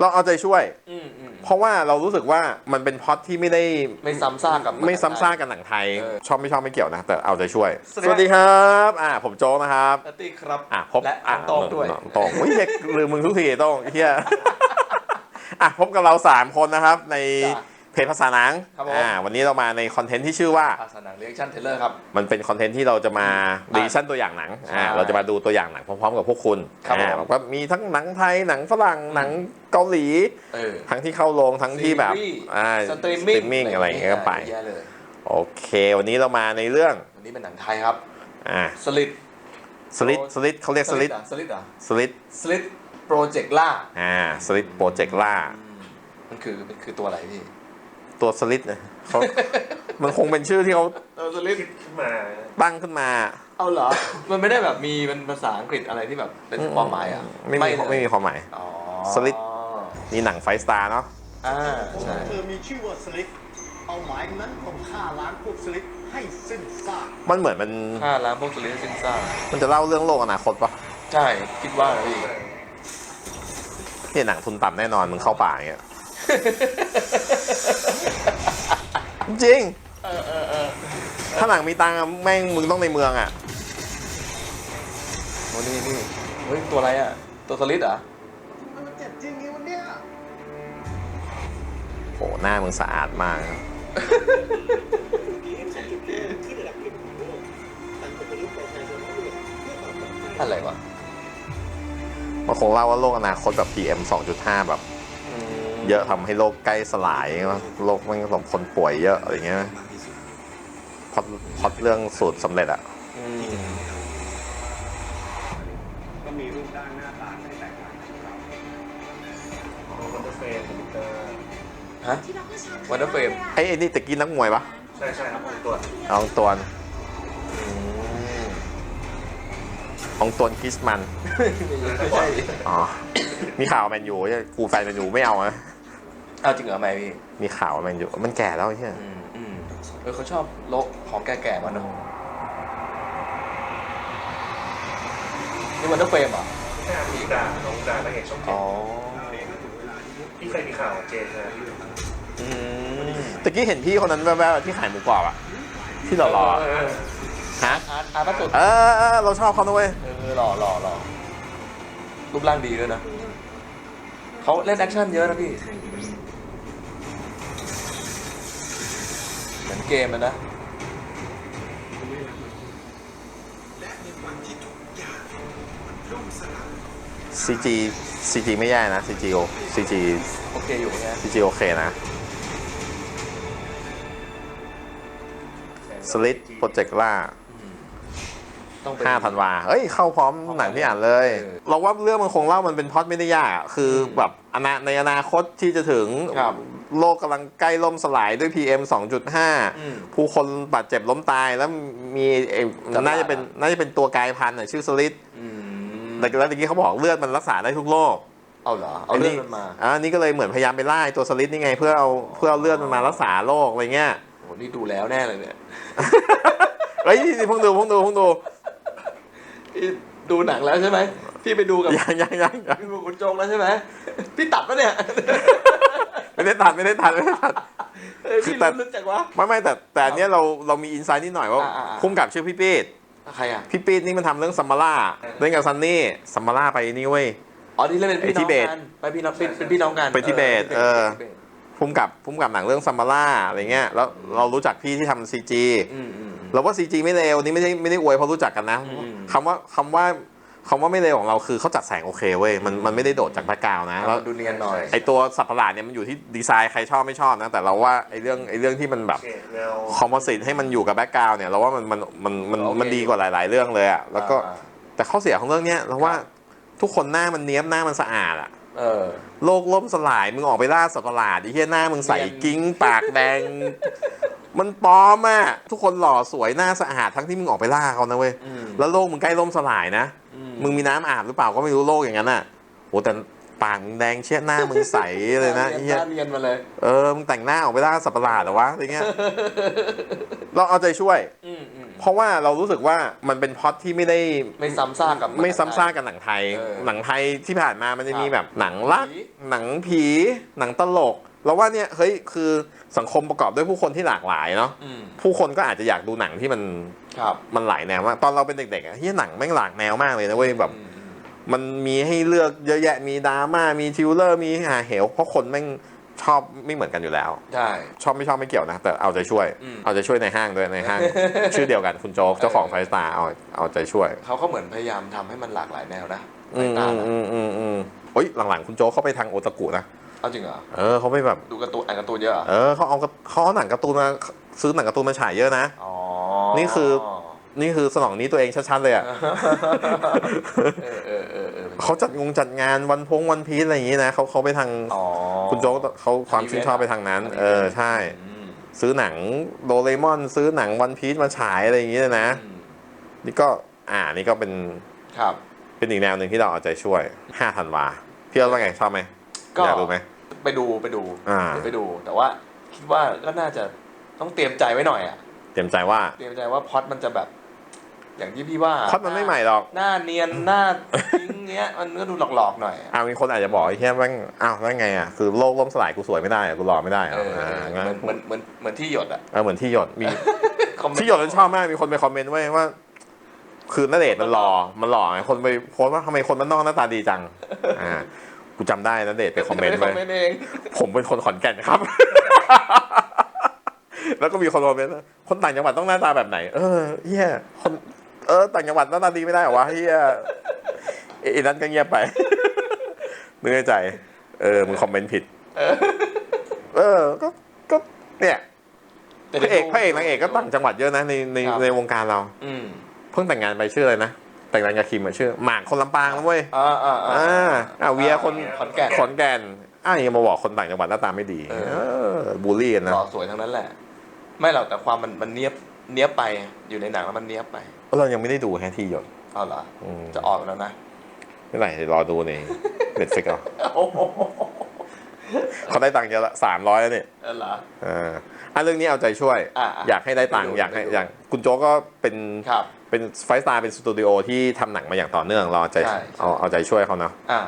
เราเอาใจช่วย อืมอืม เพราะว่าเรารู้สึกว่ามันเป็นพล็อตที่ไม่ได้ไม่ซ้ำซากกับไม่ซ้ำซากกันหนังไทย เออชอบไม่ชอบไม่เกี่ยวนะ แต่เอาใจช่วย สวัสดี สวัสดีครับอ่าผมโจกนะครับ นัตตี้ครับอะพบและอะน้องโต้งด้วย น้องโต้งไม่เรียกลืมมึงทุกทีไอ้โต้งไอ้เฮียอะพบกับเราสามคนนะครับ ในจ้ะ เพจภาษาหนังครับผม อ่าวันนี้เรามาในคอนเทนต์ที่ชื่อว่า ภาษาหนังเรียกชั่นเทเลอร์ครับ มันเป็นคอนเทนต์ที่เราจะมารีชั่นตัวอย่างหนังอ่าใช่เราจะมาดูตัวอย่างหนังพร้อมๆกับพวกคุณครับอ่าผมก็มีทั้งหนังไทยหนังฝรั่งหนังเกาหลี เออทั้งที่เข้าโรงทั้งที่แบบซีรีส์อ่าสตรีมมิ่งมิ่งอะไรอย่างเงี้ยก็ไป เยอะเลยโอเค วันนี้เรามาในเรื่องวันนี้เป็นหนังไทยครับอ่าสลิด สลิดสลิดเขาเรียกสลิดเหรอสลิดเหรอสลิดสลิดโปรเจกต์ล่าอ่าสลิดโปรเจกต์ล่า มันคือมันคือตัวอะไรพี่ ตัวสลิดเนี่ยเขามันคงเป็นชื่อที่เขาเออสลิดขึ้นมา ตั้งขึ้นมา เอาเหรอ มันไม่ได้แบบมีเป็นภาษาอังกฤษอะไรที่แบบเป็นความหมายอะไม่มีเลยไม่มีความหมาย อ๋อสลิด นี่หนังไฟสตาร์เนาะอ่าของใช่ เธอมีชื่อว่าสลิปเอาหมายนั้นต้องฆ่าล้างพวกสลิปให้สิ้นซาก มันเหมือนมันค่าล้างพวกสลิดซินซ่า มันจะเล่าเรื่องโลกอนาคตปะใช่ คิดว่านะพี่ที่หนังทุนต่ำแน่นอนมึงเข้าป่าอย่างเงี้ย จริงเออเออเออถ้าหนังมีตังค์อะแม่งมึงต้องในเมืองอะโอ้นี่นี่เฮ้ยตัวอะไรอะ ตัวสลิดเหรอมันเจ็บจริงนี่วันเนี้ยโหหน้ามึงสะอาดมากครับอะไรวะมันคงเล่าว่าโลกอนาคตแบบ PM 2.5 แบบ เยอะทำให้โลกใกล้สลายว่าโลกมันสมคนป่วยเยอะอะไรเงี้ยพล็อดพล็อดเรื่องสูตรสำเร็จอะอืมก็มีรูปร่างหน้าตาที่แตกต่างกันครับวันเดอร์เฟรมคอมพิวเตอร์ฮะวันเดอร์เฟรมไอ้ไอ้นี่ตะกี้นักมวยปะใช่ใช่ครับผมตัวอองตวนอองตวนกิสมันไม่ใช่อ๋อ มีข่าวแมนยูกูแฟนแมนยูไม่เอานะ เอาจริงเหรอไม่พี่มีข่าวแมนยูมันแก่แล้วไอ้เหี้ยอืมอืมเออเขาชอบโลกของแก่ๆมาเนอะนี่วันเดอร์เฟรมเหรอแค่มีดาน้องดาและเอกช่องเจ็อ๋ดอพี่เคยมีข่าวเจนนะอืมตะกี้เห็นพี่คนนั้นแวบๆที่ขายหมูกรอบอะที่หล่อๆอะเออฮะอาร์ตอาร์ตพระสุดเออเออเราชอบเขาด้วยเออหล่อหล่อหล่อรูปร่างดีด้วยนะเขาเล่นแอคชั่นเยอะนะพี่ เหมือนเกมมันนะซีจีซีจีไม่แย่นะซีจีโอซีจีโอเคอยู่ไงซีจีโอเคนะสลิดโปรเจกต์ล่า ต้องไป ห้าธันวาเฮ้ย เข้าพร้อมหนังที่อ่านเลย เออเราว่าเรื่องมันคงเล่ามันเป็นพล็อดไม่ได้ยากอะคืออมแบบอนาในอนาคตที่จะถึงครับโลกกำลังใกล้ล่มสลายด้วย PM 2.5อืมผู้คนบาดเจ็บล้มตายแล้วมีเอ่อจำได้น่าจะเป็นน่าจะเป็นตัวกลายพันธุ์อะชื่อสลิดอืมแต่แล้วตะกี้เขาบอกเลือดมันรักษาได้ทุกโรคเอาเหรอ เอาเรื่องมันมาอ่านี่ก็เลยเหมือนพยายามไปไล่ตัวสลิดนี่ไง เพื่อเอาเพื่อเอาเลือดมันมารักษาโรคอะไรเงี้ย โหนี่ดูแล้วแน่เลยเนี่ย เฮ้ยนี่เพิ่งดูเพิ่งดูเพิ่งดู พี่ดูหนังแล้วใช่ไหมพี่ไปดูกับยังยังยังยังพี่ดูคุณโจงแล้วใช่ไหมพี่ตัดปะเนี่ยไม่ได้ตัดไม่ได้ตัดไม่ได้ตัดเฮ้ยคือพี่แต่รู้จักวะ ไม่ไม่แต่แต่อันเนี้ยเราเรามีอินไซต์นิดหน่อยว่าอ่าอ่าอ่าพุ่มกับชื่อพี่ปีดใครอะ พี่ปีดนี่มันทำเรื่องซัมมาร่าเล่นกับซันนี่ซัมมาร่าไปนี่เว้ย อ๋อนี่เล่นเป็นพี่ไอ้ทิน้องเบตกันไปพี่น้องเป็นเป็นพี่น้องกันไปทิเบตเออทิเบตพุ่มกับพุ่มกับหนังเรื่องซัมมาร่าอะไรเงี้ยแล้วเรารู้จักพี่ที่ทำซีจี อืมอืม เราว่าซีจีไม่เลวนี่ไม่ได้ไม่ได้อวยเพราะรู้จักกันนะอืมคำว่าคำว่าคำว่าไม่เลวของเราคือเขาจัดแสงโอเคเว้ยมันมันไม่ได้โดดจากแบ็กกราวน์นะแล้แล้ววดูเนียนหน่อยไอตัวสัตว์ประหลาดเนี่ยมันอยู่ที่ดีไซน์ใครชอบไม่ชอบนะแต่เราว่าไอเรื่องไอเรื่องที่มันแบบเจนแนวคอมโพสิตให้มันอยู่กับแบ็กกราวน์เนี่ยเราว่ามันมันมันมันโอเคมันดีกว่าหลาย ๆ เรื่องเลยอะแล้วก็อ่าแต่ข้อเสียของเรื่องเนี้ยเราว่าทุกคนหน้ามันเนี้ยบหน้ามันสะอาดอะเออโลกล่มสลายมึงออกไปล่าสัตว์ประหลาดไอ้เหี้ยหน้ามึงใสเนียนกิ้งปากแดง มันปลอมอะทุกคนหล่อสวยหน้าสะอาดทั้งที่มึงออกไปล่าเขานะเว้ยอืมแล้วโลกมึงใกล้ล่มสลายนะอืมึงมีน้ำอาบหรือเปล่าก็ไม่รู้โลกอย่างนั้นอะโหแต่ปากมึงแดงเชี่ยหน้ามึงใสเลยนะไอ้เนีเหี้ยยนเนียนมาเลย เออมึงแต่งหน้าออกไปล่าสัตว์ประหลาดเหรอวะอะไรเงี้ยเราเอาใจช่วย อืมอืมเพราะว่าเรารู้สึกว่ามันเป็นพล็อตที่ไม่ได้ ไม่ซ้ำซากกับ ไม่ซ้ำซากกับหนังไทย เออหนังไทยที่ผ่านมามันจะมีครับแบบหนังรัก ผี หนังผี หนังตลก แล้วว่าเนี่ยเฮ้ยคือสังคมประกอบด้วยผู้คนที่หลากหลายเนาะอืมผู้คนก็อาจจะอยากดูหนังที่มันครับมันหลายแนวมากตอนเราเป็นเด็กๆอะเฮียหนังแม่งหลากแนวมากเลยนะเว้ยแบบอืมอืมมันมีให้เลือกเยอะแยะมีดราม่ามีทิวเลอร์มีหาเหวเพราะคนแม่งชอบไม่เหมือนกันอยู่แล้วใช่ชอบไม่ชอบไม่เกี่ยวนะ แต่เอาใจช่วยอืมเอาใจช่วยในห้างด้วยในห้าง ชื่อเดียวกันคุณโจ๊กเจ้าของไฟสตาร์เอาเอาใจช่วย เขาก็เหมือนพยายามทำให้มันหลากหลายแนวนะอืสายมตาอืมนะอืมอืมอืมโอ้ยหลังๆคุณโจ๊กเขาไปทางโอตากุนะ เอาจริงเหรอ เออเขาไปแบบดูการ์ตูนอ่านการ์ตูนเยอะเหรอเออเขาเอาเขาเอาหนังการ์ตูนมาซื้อหนังการ์ตูนมาฉายเยอะนะ อ๋อนี่คือ นี่คือสนองนี้ตัวเองชัดๆเลยอะเออเออเออเออเขาจัดงงจัดงานวันพงวันพีซอะไรอย่างนี้นะเขาเขาไปทางอ๋อคุณโจ๊กเขาความชื่นชอบไปทางนั้น เออใช่อืมซื้อหนังโดเรมอนซื้อหนังวันพีซมาฉายอะไรอย่างนี้เลยนะอืมนี่ก็อ่านี่ก็เป็นครับเป็นอีกแนวหนึ่งที่เราเอาใจช่วย5ธันวาพี่ว่าไงชอบไหม ก็อยากดูไหมไปดูไปดูอ่าเดี๋ยวไปดู แต่ว่าคิดว่าก็น่าจะต้องเตรียมใจไว้หน่อยอะเตรียมใจว่าเตรียมใจว่าพล็อดมันจะแบบ อย่างที่พี่ว่าพล็อดมันไม่ใหม่หรอกหน้าเนียนหน้าทิ้งเงี้ยมันก็ดูหลอกๆหน่อยอะอ้าวมีคนอาจจะบอกไอ้แค่แม่งอ้าวแล้วไงอะคือโลกล่มสลายกูสวยไม่ได้อะกูหล่อไม่ได้เออะออ่าเหงั้นมือนเหมือนเหมือนเหมือนที่หยดอะเออเหมือนที่หยดมีคอมเมนต์ที่หยดมันชอบมากมีคนไปคอมเมนต์ไว้ว่าคือณเดชน์มันหล่อมันหล่อไงคนไปโพสต์ว่าทำไมคนมันนอกหน้าตาดีจังอ่า กูจำได้ณเดชน์ไปคอมเมนต์คไว้อมเมนต์เองผมเป็นคนขอนแก่นครับ แล้วก็มีคนคอมเมนต์ว่าคนต่างจังหวัดต้องหน้าตาแบบไหน เออเฮียคนเออต่างจังหวัดหน้าตาดีไม่ได้เหรอวะเฮียไอ้นั่นก็เงียบไปนึกในใจ เออมึงคอมเมนต์ผิด เออก็ก็เนี่ยแต่พระเอกดี๋ยวพระเอกนางเอกก็ต่างจังหวัดเยอะนะในในครับในวงการเราอืมเพิ่งแต่งงานไปชื่ออะไรนะ แต่งงานกับคิมอะชื่อหมากคนลำปางนะเว้ยอ่าอ่าอ่าอ่าเวียคนขอนแก่นขอนแก่นอ้าวยังมาบอกคนต่างจังหวัดหน้าตาไม่ดีเออเออบูลลี่กันนะหล่อสวยทั้งนั้นแหละ ไม่หรอกแต่ความมันมันเนี้ยบเนี้ยบไปอยู่ในหนังแล้วมันเนี้ยบไปเรายังไม่ได้ดูแฮที่หยดเอาเหรออืมจะออกแล้วนะไม่ไหนรอดูในเน็ตฟิกเอาโอ้โหเขาได้ตังค์เยอะละสามร้อยแล้วเนี่ยเอาเหรอเอออะเรื่องนี้เอาใจช่วย อะอยากให้ได้ตังค์ไปดูอยากให้ไปดูอย่างคุณโจกก็เป็น ครับ เป็นไฟสตาร์เป็นสตูดิโอที่ทำหนังมาอย่างต่อเนื่องเราเอาใจใช่เอาเอาใจช่วยเขาเนาะ อ่า